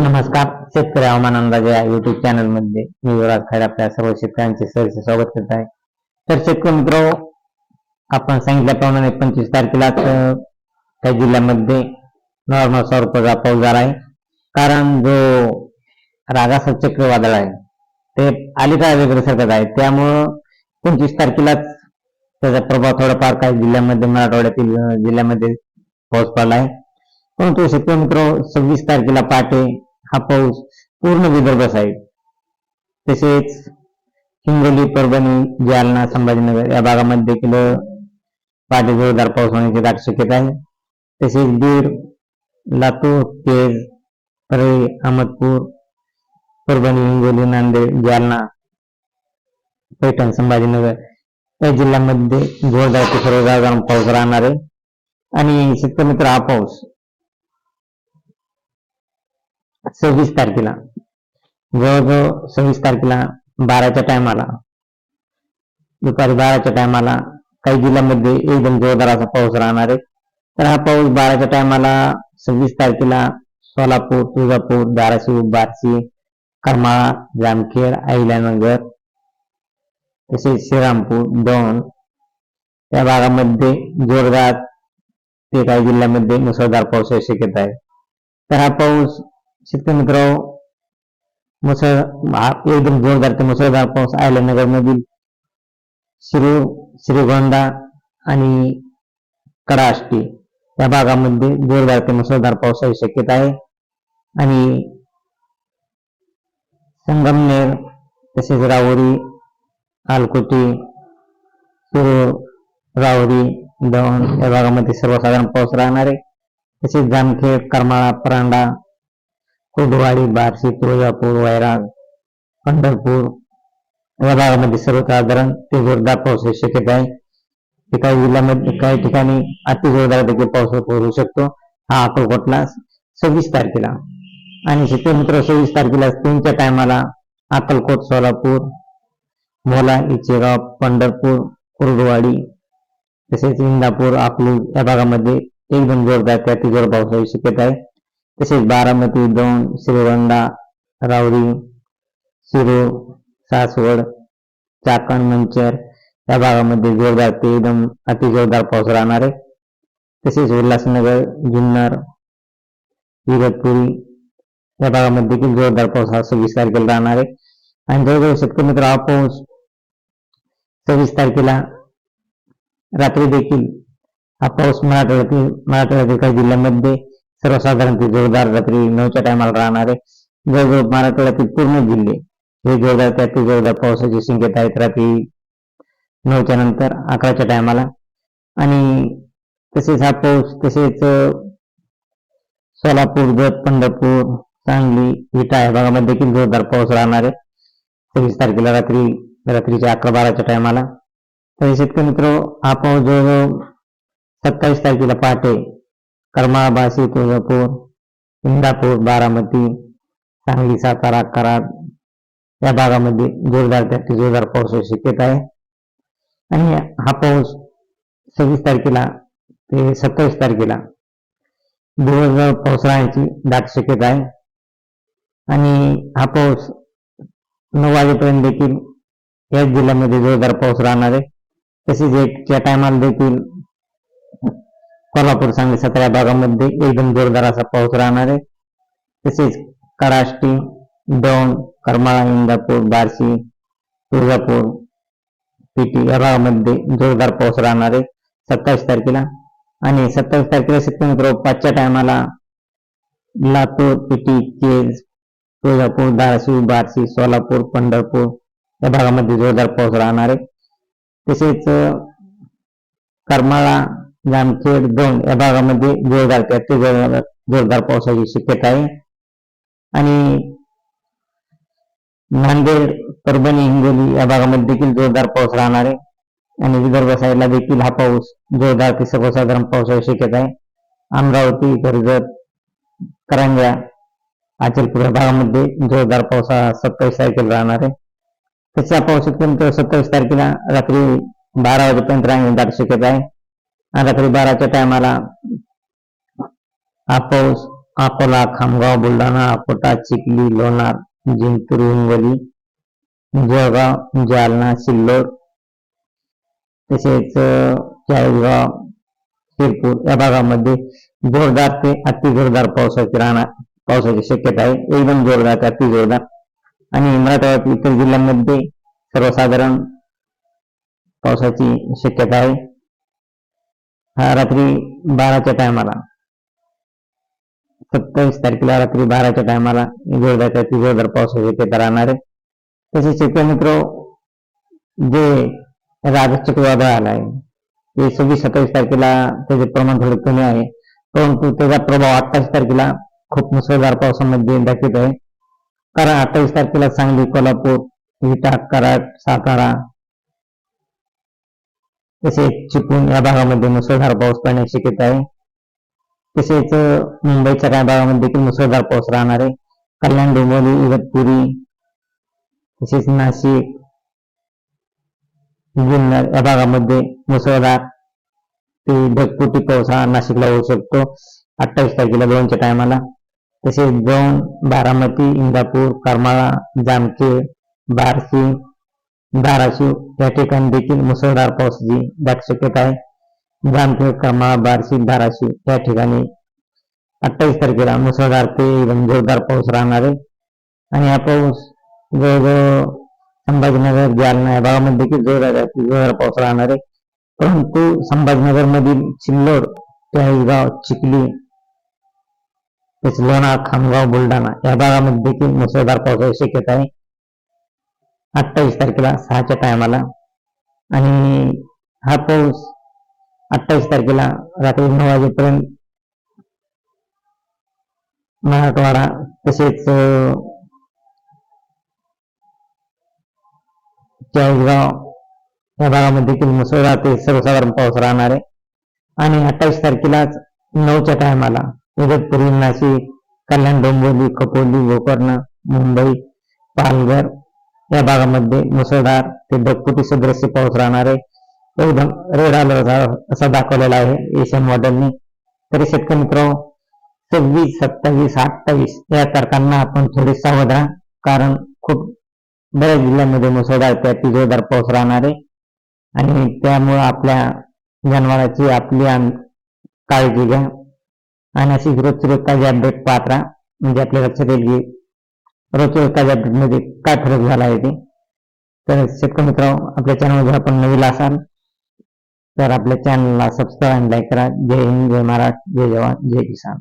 नमस्कार शेतकरी हवामान अंदाज या युट्यूब चॅनलमध्ये मी युवराज खैर आपल्या सर्व शेतकऱ्यांचे सहर्ष स्वागत करत आहे. तर शेतकरी मित्र आपण सांगितल्याप्रमाणे पंचवीस तारखेलाच त्या जिल्ह्यामध्ये नॉर्मल स्वरूपाचा पाऊस झाला आहे. कारण जो रागाचा चक्रीवादळ आहे ते अलीकडे वेगळं सरकत आहे. त्यामुळं पंचवीस तारखेलाच त्याचा प्रभाव थोडाफार काही जिल्ह्यामध्ये मराठवाड्यातील जिल्ह्यामध्ये पाऊस पडला आहे. परंतु शेतकरी मित्र सव्वीस तारखेला पहाटे हा पाऊस पूर्ण विदर्भ साईड तसेच हिंगोली परभणी जालना संभाजीनगर या भागामध्ये देखील पाठी जोरदार पाऊस होण्याची दाट शक्यता आहे. तसेच बीड लातूर केज परळी अहमदपूर परभणी हिंगोली नांदेड जालना पैठण संभाजीनगर या जिल्ह्यामध्ये जोरदार ते सर्वसाधारण पाऊस राहणार आहे. आणि शेतकरी मित्र हा पाऊस सव्वीस तारखेला. जवळजवळ सव्वीस तारखेला बाराच्या टायमाला दुपारी बाराच्या टायमाला काही जिल्ह्यामध्ये एकदम जोरदार असा पाऊस राहणार आहे. तर हा पाऊस बाराच्या टायमाला सव्वीस तारखेला सोलापूर, तुळजापूर, धाराशिव, बार्शी, करमाळा, जामखेड, अहिल्यानगर, तसेच श्रीरामपूर, दौंड या भागामध्ये जोरदार ते काही जिल्ह्यामध्ये मुसळधार पावसाची शक्यता आहे. तर हा पाऊस शेतकरी मित्र मुसळ एकदम जोरदार ते मुसळधार पाऊस अहिल्यानगर मधील शिरूर श्रीगोंदा आणि कडाष्टी या भागामध्ये जोरदार ते मुसळधार पावसाची शक्यता आहे. आणि संगमनेर तसेच राहुरी आलकोटी शिरूर राहुरी दौंड या भागामध्ये सर्वसाधारण पाऊस राहणार आहे. तसेच जामखेड करमाळा परांडा कुर्डवाडी बार्शी तुळजापूर वैराग पंढरपूर या भागामध्ये सर्वसाधारण ते जोरदार पावसाची शक्यता आहे. ते काही जिल्ह्यामध्ये काही ठिकाणी अति जोरदार देखील पाऊस होऊ शकतो. हा अकोलकोटला सव्वीस तारखेला. आणि शेतमित्र सव्वीस तारखेला तीनच्या टायमाला अक्कलकोट सोलापूर मोला इचेगाव पंढरपूर कुर्डवाडी तसेच इंदापूर अकलूज या भागामध्ये एकदम जोरदार त्या तिजोर पावसाची शक्यता आहे. तसेच बारामती दौंड श्रीगोंदा रावरी शिरूर सासवड चाकण मंचर या भागामध्ये जोरदार ते एकदम अति जोरदार पाऊस राहणार आहे. तसेच उल्हासनगर जुन्नर इगतपुरी या भागामध्ये देखील जोरदार पाऊस हा सव्वीस तारखेला राहणार आहे. आणि जवळजवळ शेतकरी मित्र हा पाऊस सव्वीस तारखेला रात्री देखील हा पाऊस मराठवाड्यातील मराठवाड्यातील काही जिल्ह्यामध्ये सर्वसाधारण ते जोरदार रात्री नऊच्या टायमाला राहणारे जवळजवळ मराठवाड्यातील पूर्ण जिल्हे. हे जोरदार त्यात जोरदार पावसाची शक्यता आहेत रात्री नऊच्या नंतर अकराच्या टायमाला आणि तसेच हा पाऊस तसेच सोलापूर जत पंढरपूर सांगली विटा या भागामध्ये देखील जोरदार पाऊस राहणार. आहे सव्वीस तारखेला रात्री रात्रीच्या अकरा बाराच्या टायमाला तर शेतकरी मित्र हा पाऊस जवळजवळ सत्तावीस तारखेला पहाटे करमाळा तुळजापूर इंदापूर बारामती सांगली सातारा कराड या भागामध्ये जोरदार त्याची जोरदार पाऊस शक्यता आहे. आणि हा पाऊस सव्वीस तारखेला ते सत्तावीस तारखेला दिवसभर पाऊस राहण्याची दाट शक्यता आहे. आणि हा पाऊस नऊ वाजेपर्यंत देखील याच जिल्ह्यामध्ये जोरदार पाऊस राहणार आहे. तसेच एकच्या टायमाला देखील कोल्हापूर सांगली सतरा भागामध्ये एकदम जोरदार असा पाऊस राहणार आहे. तसेच कराष्टी दौंड करमाळा इंदापूर बार्शी तुळजापूर पिटी या भागामध्ये जोरदार पाऊस राहणार आहे. सत्तावीस तारखेला आणि सत्तावीस तारखेला शेतकरी पाचच्या टायमाला लातूर पिटी केज तुळजापूर धाराशिव बार्शी सोलापूर पंढरपूर या भागामध्ये जोरदार पाऊस राहणार आहे. तसेच करमाळा जामखेड दोन या भागामध्ये जोरदार ते अति जोरदार जोरदार पावसाची शक्यता आहे. आणि नांदेड परभणी हिंगोली या भागामध्ये देखील जोरदार पाऊस राहणार आहे. आणि विदर्भ साईडला देखील हा पाऊस जोरदार ते सर्वसाधारण पावसाची शक्यता आहे. अमरावती कर्जत करंजा अचलपूर या भागामध्ये जोरदार पाऊस हा सत्तावीस तारखेला राहणार आहे. तशा पावसापर्यंत सत्तावीस तारखेला रात्री बारा वाजेपर्यंत राहण्याची शक्यता आहे. रात्री बाराच्या टायमाला आपोस अकोला खामगाव बुलढाणा अकोटा चिखली लोणार जिंतूर हिंगोली जळगाव जालना सिल्लोड तसेच चाळीसगाव शिरपूर या भागामध्ये जोरदार ते अति जोरदार पावसाची राहणार पावसाची शक्यता आहे. एकदम जोरदार ते अति जोरदार आणि मराठवाड्यात इतर जिल्ह्यांमध्ये सर्वसाधारण पावसाची शक्यता आहे. रात्री बाराच्या टायमाला सत्तावीस तारखेला रात्री बाराच्या टायमाला जोरदार ते अति जोरदार ते शक्यता राहणार आहे. तसेच शेतकरी मित्र जे राजच चक्रीवादळ आलं आहे ते सव्वीस सत्तावीस तारखेला त्याचे प्रमाण थोडे कमी आहे. परंतु त्याचा प्रभाव अठ्ठावीस तारखेला खूप मुसळधार पावसामध्ये दाखवत आहे. कारण अठ्ठावीस तारखेला सांगली कोल्हापूर विटा कराड सातारा तसेच चिपळूण या भागामध्ये मुसळधार पाऊस पडण्याची शक्यता आहे तसेच मुंबईच्या काही भागामध्ये देखील मुसळधार पाऊस राहणार आहे कल्याण डोंबिवली, इगतपुरी तसेच नाशिक जुन्नर या भागामध्ये मुसळधार ते ढगफुटी पाऊस हा नाशिकला होऊ शकतो अठ्ठावीस तारखेला दोनच्या टायमाला तसेच दौंड बारामती, इंदापूर करमाळा जामखेड बार्शी धाराशिव या ठिकाणी देखील मुसळधार पावसाची दाट शक्यता आहे. जामखेड बार्शी, धाराशिव या ठिकाणी अठ्ठावीस तारखेला मुसळधार ते एकदम जोरदार पाऊस राहणार आहे. आणि हा पाऊस संभाजीनगर, जालना या भागामध्ये देखील जोरदार जोरदार पाऊस राहणार आहे. परंतु संभाजीनगर मधील सिल्लोड चाळीसगाव चिखली लोणार, खामगाव, बुलढाणा या भागामध्ये देखील मुसळधार पावसाची शक्यता आहे. अठ्ठावीस तारखेला सहाच्या टायमाला आणि हा पाऊस अठ्ठावीस तारखेला रात्री नऊ वाजेपर्यंत मराठवाडा तसेच चाळीसगाव या भागामध्ये देखील मुसळधार ते सर्वसाधारण पाऊस राहणार आहे. आणि अठ्ठावीस तारखेलाच नऊच्या टायमाला इगतपुरी नाशिक कल्याण डोंबिवली खपोली गोकर्ण मुंबई पालघर या भागामध्ये मुसळधार ते ढगफुटी सदृश्य पाऊस राहणार आहे. एकदम रेड अलर्ट असा दाखवलेला आहे एशियन मॉडेलने तरी शेतकरी मित्र सव्वीस सत्तावीस अठ्ठावीस या तारखांना आपण थोडे सावध राहा. कारण खूप बऱ्याच जिल्ह्यांमध्ये मुसळधार ते अति जोरदार पाऊस राहणार आहे. आणि त्यामुळं आपल्या जनावरांची आपली काळजी घ्या. आणि अशी रोजची रोज ताजी अपडेट पाहत राहा. म्हणजे आपल्या लक्षात येईल की रोजच्या रोज ताज्या मध्ये काय फरक झाला आहे ते? तर शेतकरी मित्र आपल्या चॅनलवर आपण नवीन असाल तर आपल्या चॅनलला सबस्क्राईब लाईक करा. जय हिंद जय महाराष्ट्र जय जवान जय किसान.